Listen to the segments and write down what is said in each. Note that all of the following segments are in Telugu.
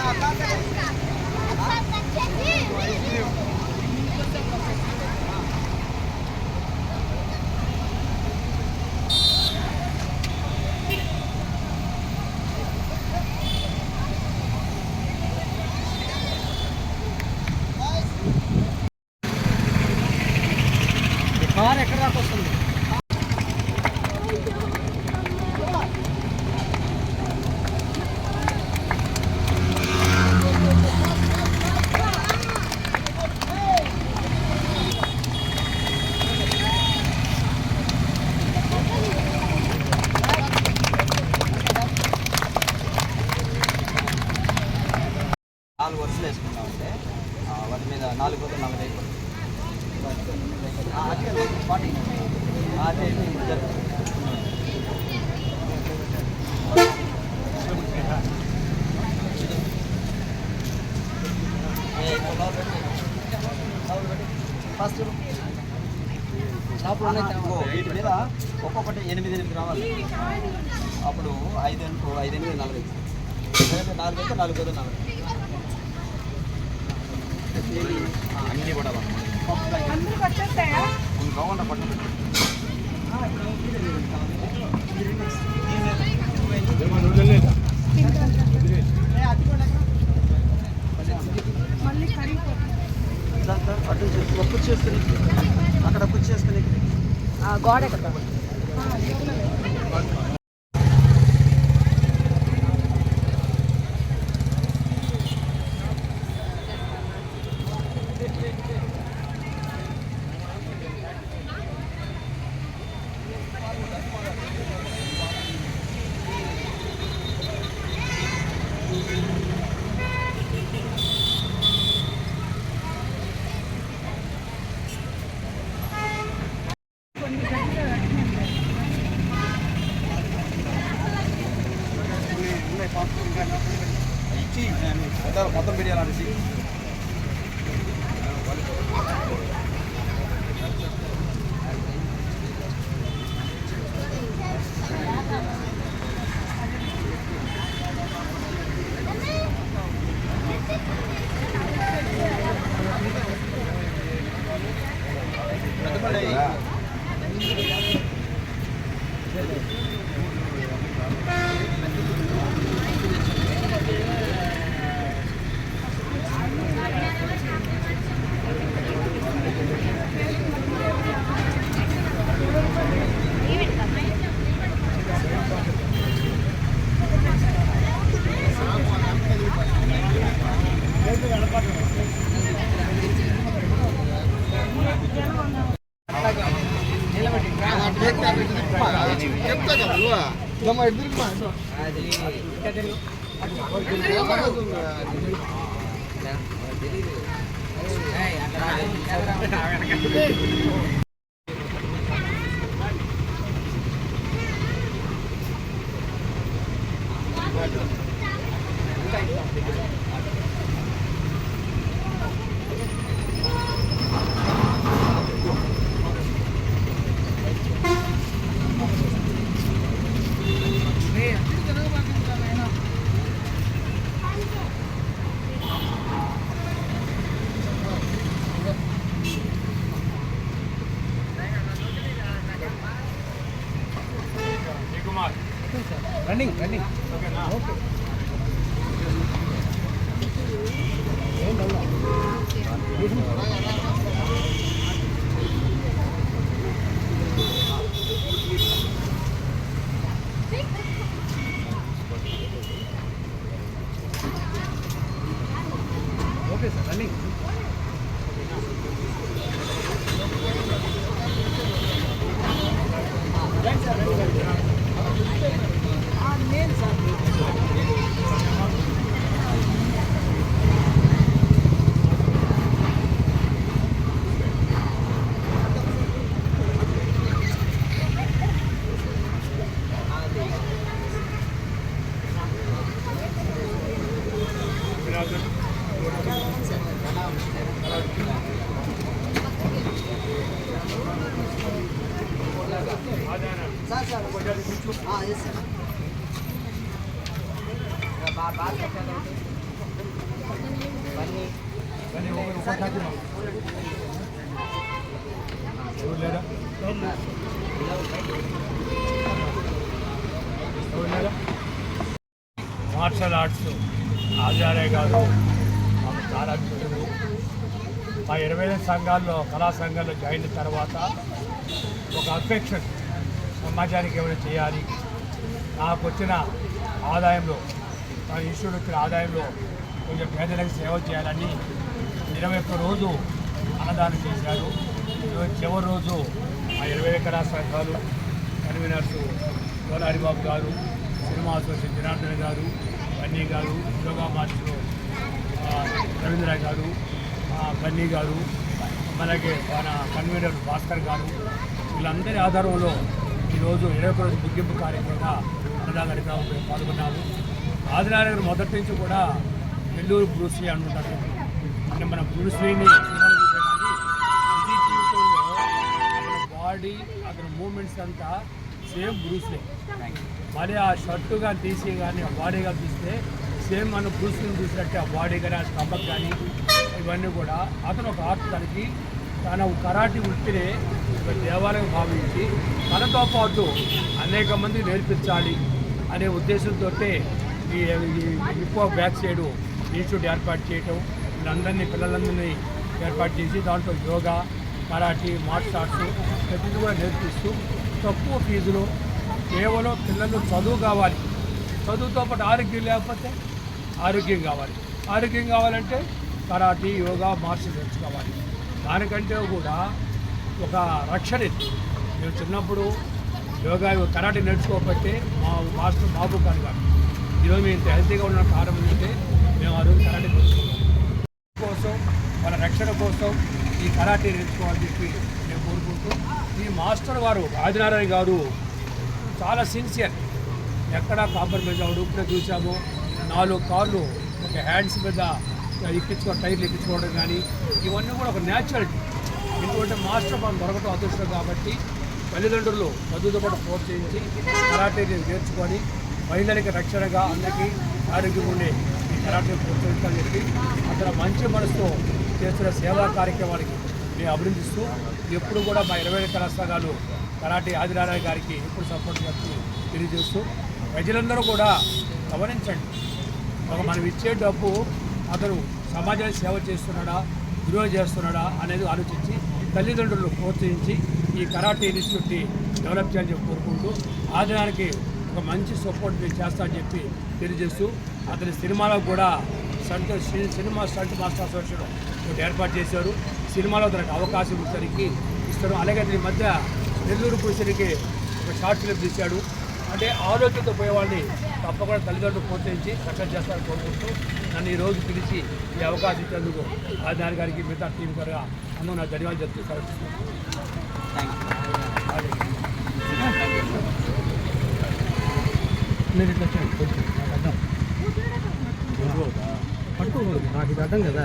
Tá, tá, tá. ఫస్ట్ షాపులో ఉన్నాయి వీటి మీద ఒక్కొక్కటి ఎనిమిది ఎనిమిది రావాలి. అప్పుడు ఐదు అనుకో ఐదు ఎనిమిది నలభై నాలుగు అయితే నాలుగు అయితే నలభై అన్నీ కూడా పప్పు పట్టు. మళ్ళీ కరిగిపోతుంది పట్టు అటు ఒక కుర్చీ చేసుకుని అక్కడ కుర్చీ చేసుకుని గోడ ఎక్కడ? অত মিডিয়া না বেশি running running okay okay sir running sir sir yes sir కానీ ఒక ఒక కాకి మాకు. ఎవరు లేరా ఎవరు లేరా మార్షల్ ఆర్ట్స్ ఆచార్య గారు మాకు చాలా మిత్రులు మా ఇరవై ఐదు సంఘాల్లో కళా సంఘాల్లో జాయిన్ తర్వాత ఒక అఫెక్షన్ సమాజానికి ఏమైనా చేయాలి? నాకు వచ్చిన ఆదాయంలో నా ఇన్స్టిట్యూట్ వచ్చిన ఆదాయంలో కొంచెం పేదలకు సేవ చేయాలని ఇరవై ఒక్క రోజు అన్నదానం చేశారు. చివరి రోజు ఆ ఇరవై ఎకరా సంఘాలు కన్వీనర్స్ గోల హరిబాబు గారు సినిమా అసోసియేషన్ జనార్దన్ గారు బన్నీ గారు యోగా మాస్టర్ రవీంద్ర గారు బన్నీ గారు అలాగే మన కన్వీనర్ భాస్కర్ గారు వీళ్ళందరి ఆధారంలో ఈరోజు ఇరవై రోజు ముగింపు కార్యక్రమంగా అన్నదా కార్యక్రమంలో పాల్గొన్నాము. ఆదినారాయణ మొదటి నుంచి కూడా నెల్లూరు బ్రూస్లీ అనుకుంటారు అంటే మన బ్రూస్లీని నిజ జీవితంలో బాడీ అతని మూమెంట్స్ అంతా సేమ్ బ్రూస్లీ మరి ఆ షర్టు కానీ తీసి కానీ ఆ బాడీ కానీ తీస్తే సేమ్ మన బ్రూస్లీని చూసినట్టే ఆ బాడీ కానీ ఆ స్టమక్ కానీ ఇవన్నీ కూడా అతను ఒక ఆర్ట్ తనకి తన కరాటి వృత్తిని ఒక దేవాలయం భావించి తనతో పాటు అనేక మంది నేర్పించాలి అనే ఉద్దేశంతో ఈ ఎక్కువ బ్యాక్ సైడ్ ఇన్స్టిట్యూట్ ఏర్పాటు చేయటం వీళ్ళందరినీ పిల్లలందరినీ ఏర్పాటు చేసి దాంట్లో యోగా కరాటీ మార్షల్ ఆర్ట్స్ ప్రతిదీ కూడా నేర్పిస్తూ తక్కువ ఫీజులో కేవలం పిల్లలు చదువు కావాలి. చదువుతో పాటు ఆరోగ్యం లేకపోతే ఆరోగ్యం కావాలి. ఆరోగ్యం కావాలంటే కరాటీ యోగా మార్షల్ నేర్చుకోవాలి. దానికంటే కూడా ఒక రక్షణ ఇది. మేము చిన్నప్పుడు యోగా కరాటే నేర్చుకోకపోతే మా మాస్టర్ బాబు గారు గారు ఈరోజు మేము ఇంత హెల్తీగా ఉన్న కారణం ఏంటంటే మేము ఆ రోజు కరాటే నేర్చుకున్నాం. కోసం మన రక్షణ కోసం ఈ కరాటే నేర్చుకోవాలని చెప్పి నేను కోరుకుంటూ ఈ మాస్టర్ గారు ఆదినారాయణ గారు చాలా సిన్సియర్ ఎక్కడా కాంప్రమైజ్ అవ్వడు ఇప్పుడే చూసాము నాలుగు కార్లు ఒక హ్యాండ్స్ మీద ఎక్కించుకో టైర్లు ఎక్కించుకోవడం కానీ ఇవన్నీ కూడా ఒక న్యాచురాలిటీ ఎందుకంటే మాస్టర్ మనం దొరకటం అదృష్టం కాబట్టి తల్లిదండ్రులు చదువుతో పాటు ప్రోత్సహించి కరాటే నేర్చుకొని మహిళలకి రక్షణగా అందరికీ ఆరోగ్యం ఉండే ఈ కరాటే ప్రోత్సహించాలని చెప్పి అతను మంచి మనసుతో చేస్తున్న సేవా కార్యక్రమానికి మేము అభినందిస్తూ ఎప్పుడు కూడా మా ఇరవై కళాశాలలు కరాటే ఆదినారాయణ గారికి ఎప్పుడు సపోర్ట్ చేస్తూ తెలియజేస్తూ ప్రజలందరూ కూడా గమనించండి. ఒక మనం ఇచ్చే డబ్బు అతను సమాజానికి సేవ చేస్తున్నాడా విలువ చేస్తున్నాడా అనేది ఆలోచించి తల్లిదండ్రులు ప్రోత్సహించి ఈ కరాటే ఇన్స్టిట్యూట్ని డెవలప్ చేయాలని చెప్పి కోరుకుంటూ ఆదాయానికి ఒక మంచి సపోర్ట్ నేను చేస్తానని చెప్పి తెలియజేస్తూ అతని సినిమాలో కూడా stunt cinema stunt master association ఒకటి ఏర్పాటు చేశారు. సినిమాలో తనకు అవకాశం ఇచ్చడానికి ఇస్తారు. అలాగే అతని మధ్య నెల్లూరు పురుషునికి ఒక షార్ట్ ఫిలిం తీశాడు. అంటే ఆరోగ్యంతో పోయేవాడిని తప్పకుండా తల్లిదండ్రులు ప్రోత్సహించి సక్సెస్ చేస్తారని కోరుకుంటూ నన్ను ఈరోజు రోజు పిలిచి ఈ అవకాశం ఇచ్చేందుకు ఆదినారాయణ గారికి మిగతా టీం గారుగా అందరూ నా ధన్యవాదాలు చెప్తూ మీరు ఇట్లా వచ్చాను కొంచెం నాకు అర్థం. పట్టుకోకూడదు. నాకు ఇది అర్థం కదా.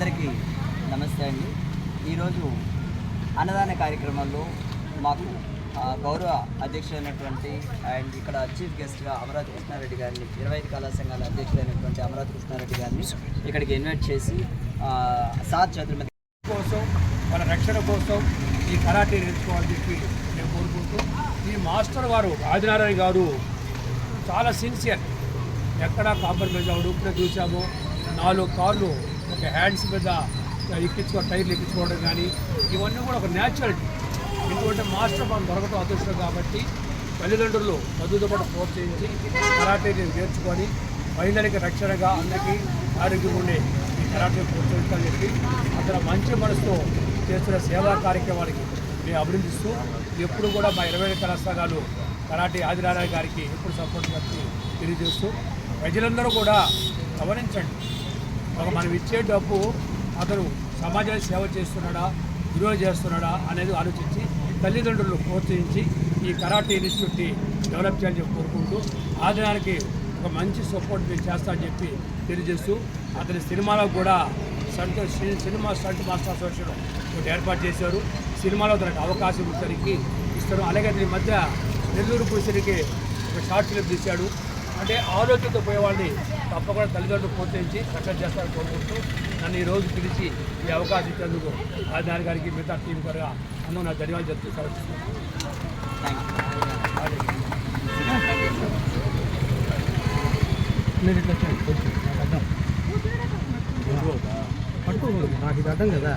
అందరికీ నమస్తే అండి. ఈరోజు అన్నదాన కార్యక్రమంలో మాకు గౌరవ అధ్యక్షుడైనటువంటి అండ్ ఇక్కడ చీఫ్ గెస్ట్గా అమరావతి కృష్ణారెడ్డి గారిని ఇరవై ఐదు కళా సంఘాల అధ్యక్షుడైనటువంటి అమరావతి కృష్ణారెడ్డి గారిని ఇక్కడికి ఇన్వైట్ చేసి సాత్ చతుర్మతి కోసం మన రక్షణ కోసం ఈ కరాటే నేర్చుకోవాలని చెప్పి నేను కోరుకుంటూ ఈ మాస్టర్ గారు ఆదినారాయణ గారు చాలా సిన్సియర్ ఎక్కడా కాంప్రమైజ్ అవ్వడు ఇప్పుడే చూసాము నాలుగు కార్లు హ్యాండ్స్ మీద ఎక్కించుకో టైర్లు ఎక్కించుకోవడం కానీ ఇవన్నీ కూడా ఒక న్యాచురాలిటీ ఎందుకంటే మాస్టర్ మనం దొరకటం అదృష్టం కాబట్టి తల్లిదండ్రులు చదువుతో పాటు ప్రోత్సహించి కరాటే నేర్చుకొని మహిళలకి రక్షణగా అందరికీ ఆరోగ్యం ఉండే ఈ కరాటే ప్రోత్సహించాలని చెప్పి అతను మంచి మనసుతో చేస్తున్న సేవా కార్యక్రమానికి మేము అభినందిస్తూ ఎప్పుడు కూడా మా ఇరవై కళాశాలలు కరాటే ఆదినారాయణ గారికి ఎప్పుడు సపోర్ట్ వచ్చి తెలియజేస్తూ ప్రజలందరూ కూడా గమనించండి. ఒక మనం ఇచ్చే డబ్బు అతను సమాజానికి సేవ చేస్తున్నాడా విలువ చేస్తున్నాడా అనేది ఆలోచించి తల్లిదండ్రులు ప్రోత్సహించి ఈ కరాటే ఇన్స్టిట్యూట్ని డెవలప్ చేయాలని చెప్పి కోరుకుంటూ ఆదాయానికి ఒక మంచి సపోర్ట్ నేను చేస్తానని చెప్పి తెలియజేస్తూ అతని సినిమాలో కూడా stunt cinema stunt master association ఒకటి ఏర్పాటు చేశారు. సినిమాలో తనకు అవకాశం ఇతనికి ఇస్తారు. అలాగే దీని మధ్య నెల్లూరు పురుషుడికి ఒక షార్ట్ ఫిలిం తీశాడు. అంటే ఆలోచనతో పోయేవాడిని తప్పకుండా తల్లిదండ్రులు ప్రోత్సహించి సక్సెస్ చేస్తారని కోరుకుంటూ నన్ను ఈ రోజు పిలిచి ఈ అవకాశం ఇచ్చేందుకు రాజధాని గారికి మిగతా టీం గారు అందరూ నా ధన్యవాదాలు చెప్తూ సెలవు మీరు ఇట్లా కొంచెం నాకు అర్థం పట్టుకోకూడదు నాకు ఇది అర్థం కదా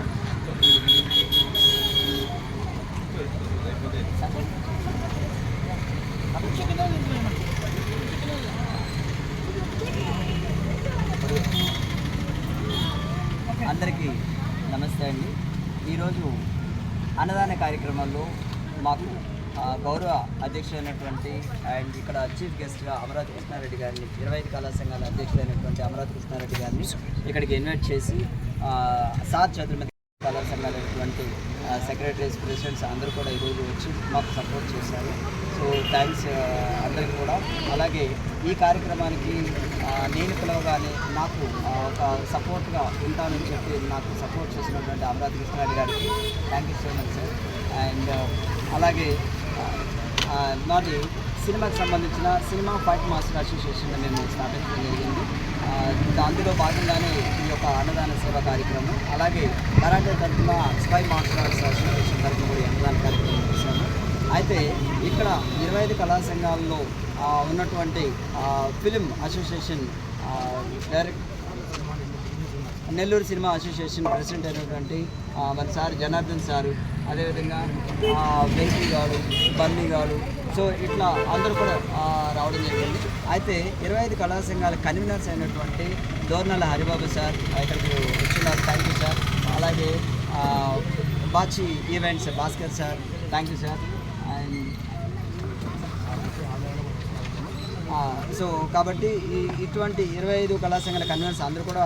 అందరికీ నమస్తే అండి. ఈరోజు అన్నదాన కార్యక్రమంలో మాకు గౌరవ అధ్యక్షుడైనటువంటి అండ్ ఇక్కడ చీఫ్ గెస్ట్గా అమరావతి కృష్ణారెడ్డి గారిని ఇరవై ఐదు కళా సంఘాల అధ్యక్షుడైనటువంటి అమరావతి కృష్ణారెడ్డి గారిని ఇక్కడికి ఇన్వైట్ చేసి సాత్ చతుర్మతి కళా సంఘాలైనటువంటి సెక్రటరీస్ ప్రెసిడెంట్స్ అందరూ కూడా ఈరోజు వచ్చి మాకు సపోర్ట్ చేశారు. సో థ్యాంక్స్ uh, అందరికీ కూడా. అలాగే ఈ కార్యక్రమానికి నేను పిలవగానే నాకు ఒక సపోర్ట్గా ఉంటానని చెప్పి నాకు సపోర్ట్ చేసినటువంటి అమరావతి కృష్ణారెడ్డి గారికి thank you so much sir and అలాగే నాది సినిమాకి సంబంధించిన సినిమా ఫైట్ మాస్టర్ అసోసియేషన్ మేము స్థాపించడం జరిగింది. అందులో భాగంగానే ఈ యొక్క అన్నదాన సేవ కార్యక్రమం అలాగే కరాటే తరఫున స్పై మాస్టర్ ఆర్ట్స్ అసోసియేషన్ తరఫున కూడా అన్నదాన కార్యక్రమం చేశాము. అయితే ఇక్కడ ఇరవై ఐదు కళా సంఘాల్లో ఉన్నటువంటి film association direct Nellore cinema association president అయినటువంటి మన సార్ జనార్దన్ సారు అదేవిధంగా వెంకీ గారు బన్నీ గారు. సో ఇట్లా అందరూ కూడా రావడం జరిగింది. అయితే ఇరవై ఐదు కళా సంఘాల కన్వీనర్స్ అయినటువంటి దోర్నల హరిబాబు సార్ ఇక్కడికి వచ్చినారు. థ్యాంక్ యూ సార్ అలాగే Bachi events Bhaskar sir. Thank you sir and ఆ, సో కాబట్టి ఈ ఇటువంటి ఇరవై ఐదు కళా సంఘాల కన్వీనర్స్ అందరూ కూడా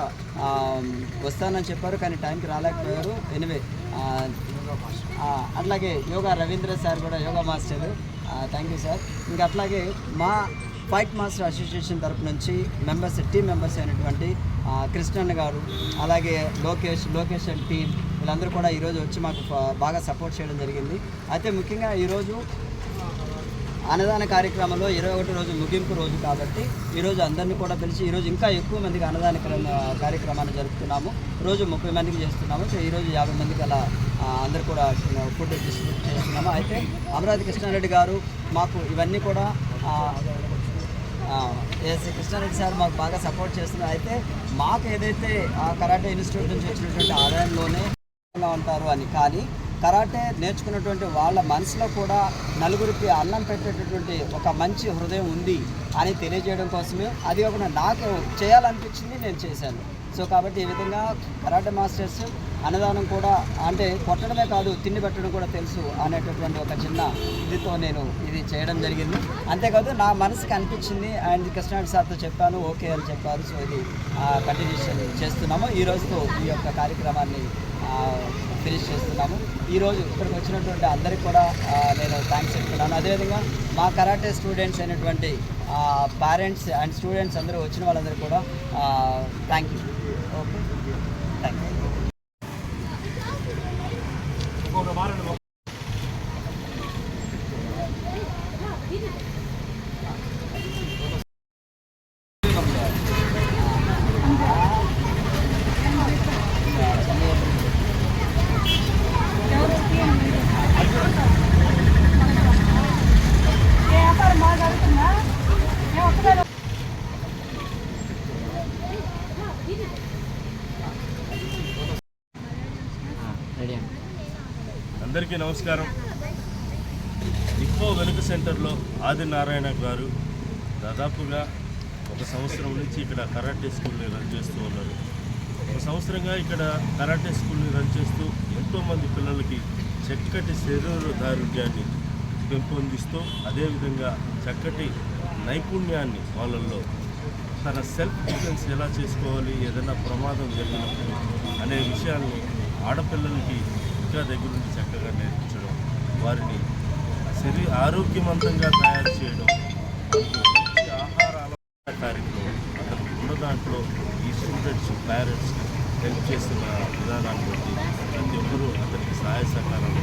వస్తానని చెప్పారు కానీ టైంకి రాలేకపోయారు. ఎనివే అట్లాగే యోగా రవీంద్ర సార్ కూడా yoga master. Thank you sir ఇంకా అట్లాగే మా ఫైట్ మాస్టర్ అసోసియేషన్ తరపు నుంచి మెంబర్స్ టీం మెంబర్స్ అయినటువంటి కృష్ణన్ కృష్ణన్న గారు అలాగే లోకేష్ లోకేష్ అండ్ టీం వీళ్ళందరూ కూడా ఈరోజు వచ్చి మాకు బాగా సపోర్ట్ చేయడం జరిగింది. అయితే ముఖ్యంగా ఈరోజు అన్నదాన కార్యక్రమంలో ఇరవై ఒకటి రోజు ముగింపు రోజు కాబట్టి ఈరోజు అందరినీ కూడా పిలిచి ఈరోజు ఇంకా ఎక్కువ మందికి అన్నదాన కార్యక్రమాన్ని జరుపుతున్నాము. రోజు ముప్పై మందికి చేస్తున్నాము. సో ఈరోజు యాభై మందికి అలా అందరు కూడా ఫుడ్ డిస్ట్రిబ్యూట్ చేస్తున్నాము. అయితే అమరావతి కృష్ణారెడ్డి గారు మాకు ఇవన్నీ కూడా ఆ, ఎస్ కృష్ణారెడ్డి సార్ మాకు బాగా సపోర్ట్ చేస్తున్నారు. అయితే మాకు ఏదైతే ఆ కరాటే ఇన్స్టిట్యూట్ నుంచి వచ్చినటువంటి ఆదాయంలోనే ఉంటారు అని కానీ కరాటే నేర్చుకున్నటువంటి వాళ్ళ మనసులో కూడా నలుగురికి అన్నం పెట్టేటటువంటి ఒక మంచి హృదయం ఉంది అని తెలియజేయడం కోసమే. అది కాకుండా నాకు చేయాలనిపించింది నేను చేశాను. సో కాబట్టి ఈ విధంగా కరాటే మాస్టర్స్ అన్నదానం కూడా అంటే కొట్టడమే కాదు తిండి పెట్టడం కూడా తెలుసు అనేటటువంటి ఒక చిన్న ఇదితో నేను ఇది చేయడం జరిగింది. అంతేకాదు నా మనసుకి అనిపించింది అండ్ కృష్ణారెడ్డి సార్తో చెప్పాను ఓకే అని చెప్పారు. సో ఇది కంటిన్యూషన్ చేస్తున్నాము. ఈ రోజుతో ఈ యొక్క కార్యక్రమాన్ని చేస్తున్నాము. ఈరోజు ఇక్కడికి వచ్చినటువంటి అందరికీ కూడా నేను థ్యాంక్స్ చెప్తున్నాను. అదేవిధంగా మా కరాటే స్టూడెంట్స్ అయినటువంటి పేరెంట్స్ అండ్ స్టూడెంట్స్ అందరూ వచ్చిన వాళ్ళందరూ కూడా thank you okay thank you ఇంకొక వారం రెడీ అందరికీ నమస్కారం. ఇక్కో వెనుక సెంటర్లో ఆదినారాయణ గారు దాదాపుగా ఒక సంవత్సరం నుంచి ఇక్కడ కరాటే స్కూల్ని రన్ చేస్తూ ఉన్నారు. ఒక సంవత్సరంగా ఇక్కడ కరాటే స్కూల్ని రన్ చేస్తూ ఎంతోమంది పిల్లలకి చక్కటి శరీర దారుఢ్యాన్ని పెంపొందిస్తూ అదేవిధంగా చక్కటి నైపుణ్యాన్ని వాళ్ళల్లో తన సెల్ఫ్ డిఫెన్స్ ఎలా చేసుకోవాలి ఏదైనా ప్రమాదం జరిగినప్పుడు అనే విషయాన్ని ఆడపిల్లలకి ఇంకా దగ్గర నుంచి చక్కగా నేర్పించడం వారిని శరీర ఆరోగ్యవంతంగా తయారు చేయడం మంచి ఆహార కార్యక్రమం అతను ఉన్న దాంట్లో ఈ స్టూడెంట్స్ పేరెంట్స్ హెల్ప్ చేస్తున్న విధానాన్ని బట్టి ప్రతి ఒక్కరూ అతనికి సహాయ సహకారాలు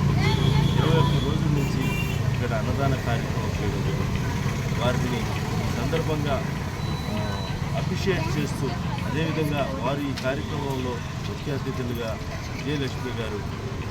ఇరవై ఒక్క రోజుల నుంచి ఇక్కడ అన్నదాన కార్యక్రమం చేయడం వారిని సందర్భంగా అప్రిషియేట్ చేస్తూ అదేవిధంగా వారు ఈ కార్యక్రమంలో ముఖ్య అతిథులుగా విజయలక్ష్మి గారు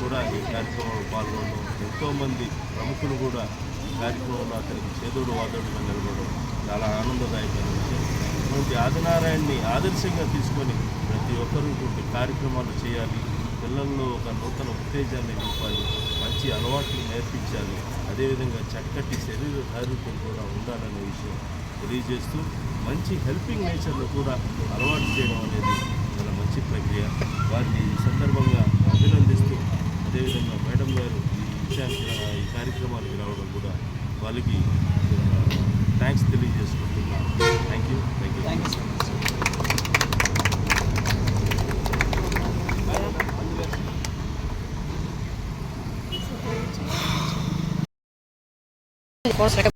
కూడా ఈ కార్యక్రమంలో పాల్గొనడం ఎంతోమంది ప్రముఖులు కూడా ఈ కార్యక్రమంలో అతనికి చేదోడు వాదోడుగా నిలబడడం చాలా ఆనందదాయకమైన విషయం. ఇటువంటి ఆదినారాయణ్ని ఆదర్శంగా తీసుకొని ప్రతి ఒక్కరూ ఇటువంటి కార్యక్రమాలు చేయాలి పిల్లల్లో ఒక నూతన ఉత్తేజాన్ని నింపాలి మంచి అలవాట్లు నేర్పించాలి అదేవిధంగా చక్కటి శరీర ధారిత్యం కూడా ఉండాలనే విషయం తెలియజేస్తూ మంచి హెల్పింగ్ నేచర్లో కూడా అలవాటు చేయడం అనేది చాలా మంచి ప్రక్రియ. వారిని ఈ సందర్భంగా అభినందిస్తూ అదేవిధంగా మేడం గారు ఈ విషయానికి ఈ కార్యక్రమానికి రావడం కూడా వాళ్ళకి థ్యాంక్స్ తెలియజేసుకుంటున్నాను. Thank you thank you thank you so much Hyderabad